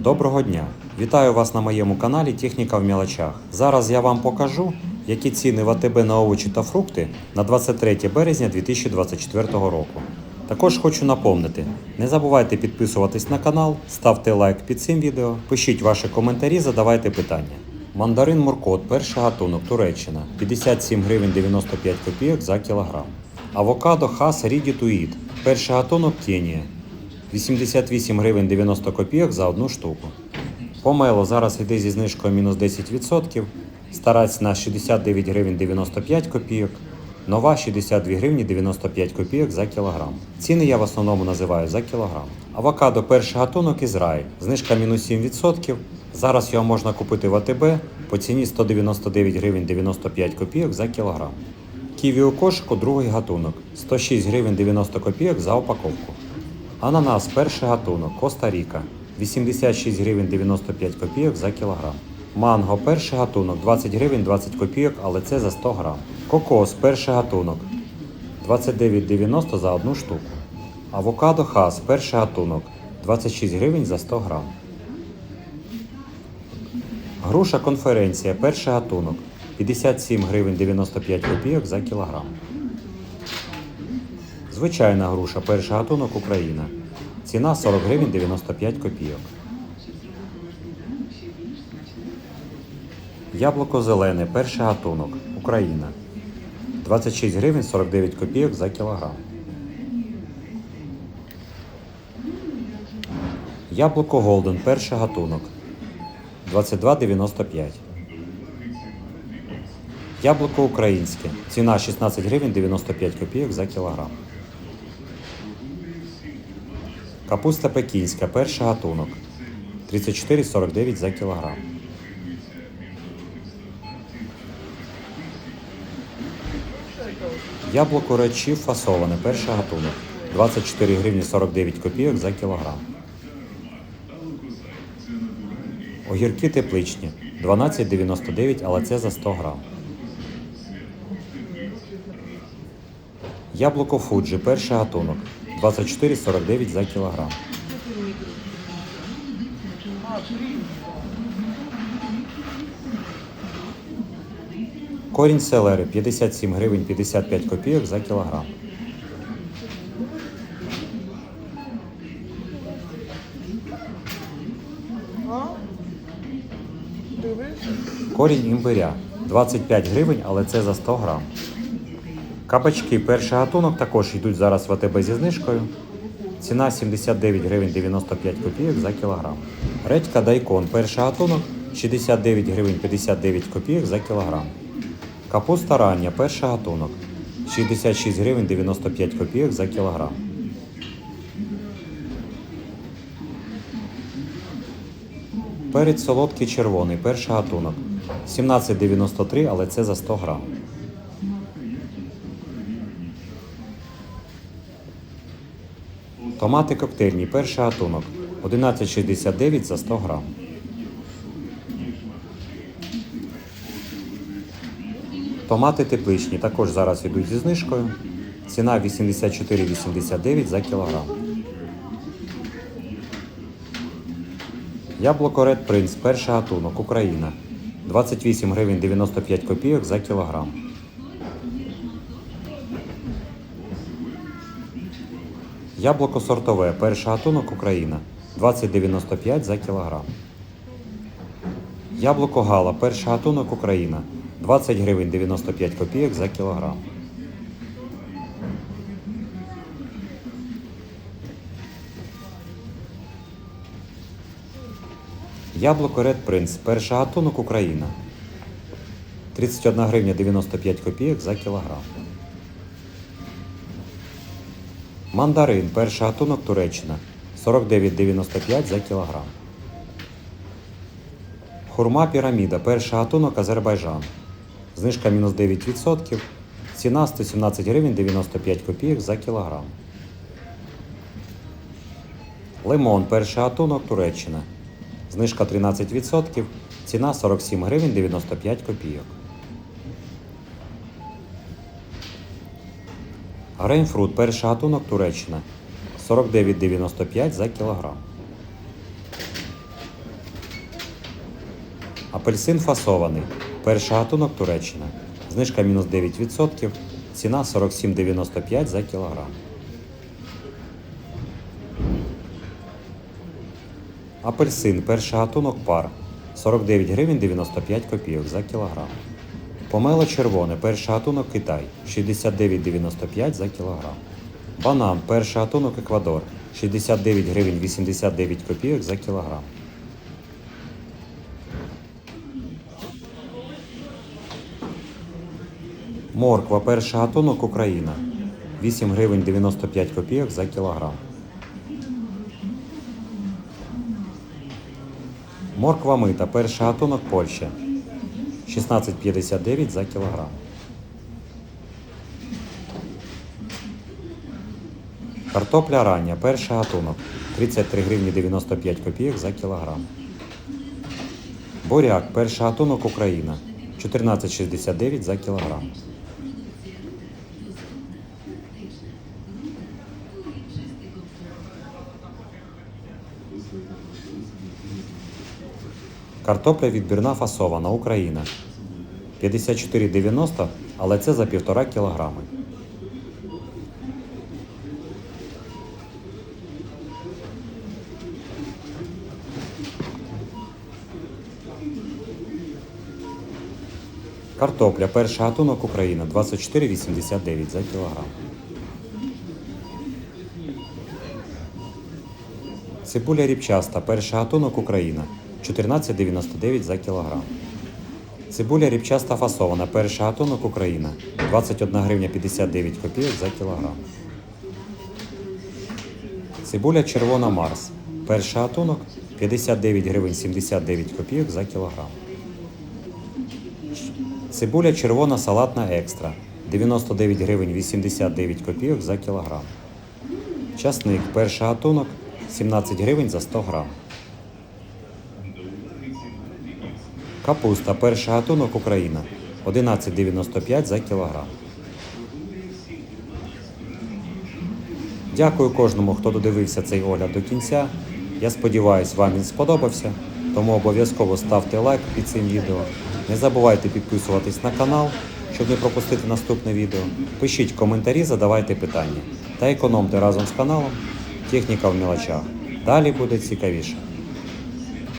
Доброго дня! Вітаю вас на моєму каналі Техніка в мілочах. Зараз я вам покажу, які ціни в АТБ на овочі та фрукти на 23 березня 2024 року. Також хочу напомнити: не забувайте підписуватись на канал, ставте лайк під цим відео, пишіть ваші коментарі, задавайте питання. Мандарин Муркот, перший гатунок, Туреччина 57 гривень 95 копійок за кілограм. Авокадо Хас Ріді Туїд, перший гатунок Кенія 88 гривень 90 копійок за одну штуку. Помело зараз йде зі знижкою мінус 10%. Стара ціна 69 гривень 95 копійок. Нова 62 гривні 95 копійок за кілограм. Ціни я в основному називаю за кілограм. Авокадо перший гатунок Ізраїль. Знижка мінус 7%. Зараз його можна купити в АТБ по ціні 199 гривень 95 копійок за кілограм. Ківі у кошику другий гатунок 106 гривень 90 копійок за упаковку. Ананас перший гатунок Коста-Ріка 86 гривень 95 копійок за кілограм. Манго перший гатунок 20 гривень 20 копійок, але це за 100 грам. Кокос перший гатунок 29,90 за одну штуку. Авокадо хас перший гатунок 26 гривень за 100 грам. Груша конференція перший гатунок 57 гривень 95 копійок за кілограм. Звичайна груша перший гатунок Україна. Ціна 40 гривень 95 копійок. Яблуко зелене перший гатунок Україна. 26 гривень 49 копійок за кілограм. Яблуко Голден перший гатунок 22,95. Яблуко українське. Ціна 16 гривень 95 копійок за кілограм. Капуста пекінська, перший гатунок. 34,49 за кілограм. Яблуко речів фасоване, перший гатунок. 24 гривні 49 копійок за кілограм. Огірки тепличні 12,99, але це за 100 грам. Яблуко Фуджі, перший гатунок 24,49 за кілограм. Корінь селери 57 гривень 55 копійок за кілограм. Корінь імбиря 25 гривень, але це за 100 грам. Кабачки перший гатунок також йдуть зараз в АТБ зі знижкою. Ціна 79 гривень 95 копійок за кілограм. Редька дайкон перший гатунок 69 гривень 59 копійок за кілограм. Капуста рання перший гатунок 66 гривень 95 копійок за кілограм. Перець солодкий червоний перший гатунок 17,93, але це за 100 грам. Томати коктейльні, перший гатунок 11,69 за 100 грам. Томати тепличні також зараз йдуть зі знижкою. Ціна 84,89 за кілограм. Яблуко Red Prince, перший гатунок, Україна. 28 гривень 95 копійок за кілограм. Яблуко сортове, перший гатунок Україна 20,95 за кілограм. Яблуко Гала, перший гатунок Україна 20 гривень 95 копійок за кілограм. Яблуко Red Prince, перший гатунок Україна 31 гривня 95 копійок за кілограм. Мандарин, перший гатунок Туреччина 49,95 за кілограм. Хурма піраміда, перший гатунок Азербайджан. Знижка мінус 9%. Ціна 117 гривень 95 копійок за кілограм. Лимон, перший гатунок Туреччина. Знижка 13%. Ціна 47 гривень 95 копійок. Грейнфрут, перший гатунок Туреччина 49,95 за кілограм. Апельсин фасований. Перший гатунок Туреччина. Знижка мінус 9%. Ціна 47,95 за кілограм. Апельсин перший гатунок пар 49 гривень 95 копійок за кілограм. Помело червоне перший гатунок Китай 69,95 за кілограм. Банан перший гатунок Еквадор 69 гривень 89 копійок за кілограм. Морква перший гатунок Україна 8 гривень 95 копійок за кілограм. Морква мита перший гатунок Польща 16,59 за кілограм. Картопля рання перший гатунок 33 гривні 95 копійок за кілограм. Буряк перший гатунок Україна 14,69 за кілограм. Картопля відбірна фасована Україна 54,90, але це за півтора кілограми. Картопля перший гатунок Україна 24,89 за кілограм. Цибуля ріпчаста перший гатунок Україна 14,99 за кілограм. Цибуля ріпчаста фасована перший гатунок Україна 21 гривня 59 копійок за кілограм. Цибуля червона Марс. Перший гатунок 59 гривень 79 копійок за кілограм. Цибуля червона салатна екстра 99 гривень 89 копійок за кілограм. Часник перший гатунок 17 гривень за 100 грам. Капуста перший гатунок Україна 11,95 за кілограм. Дякую кожному, хто додивився цей огляд до кінця. Я сподіваюся, вам він сподобався, тому обов'язково ставте лайк під цим відео. Не забувайте підписуватись на канал, щоб не пропустити наступне відео. Пишіть коментарі, задавайте питання та економте разом з каналом Техніка в мілочах. Далі буде цікавіше.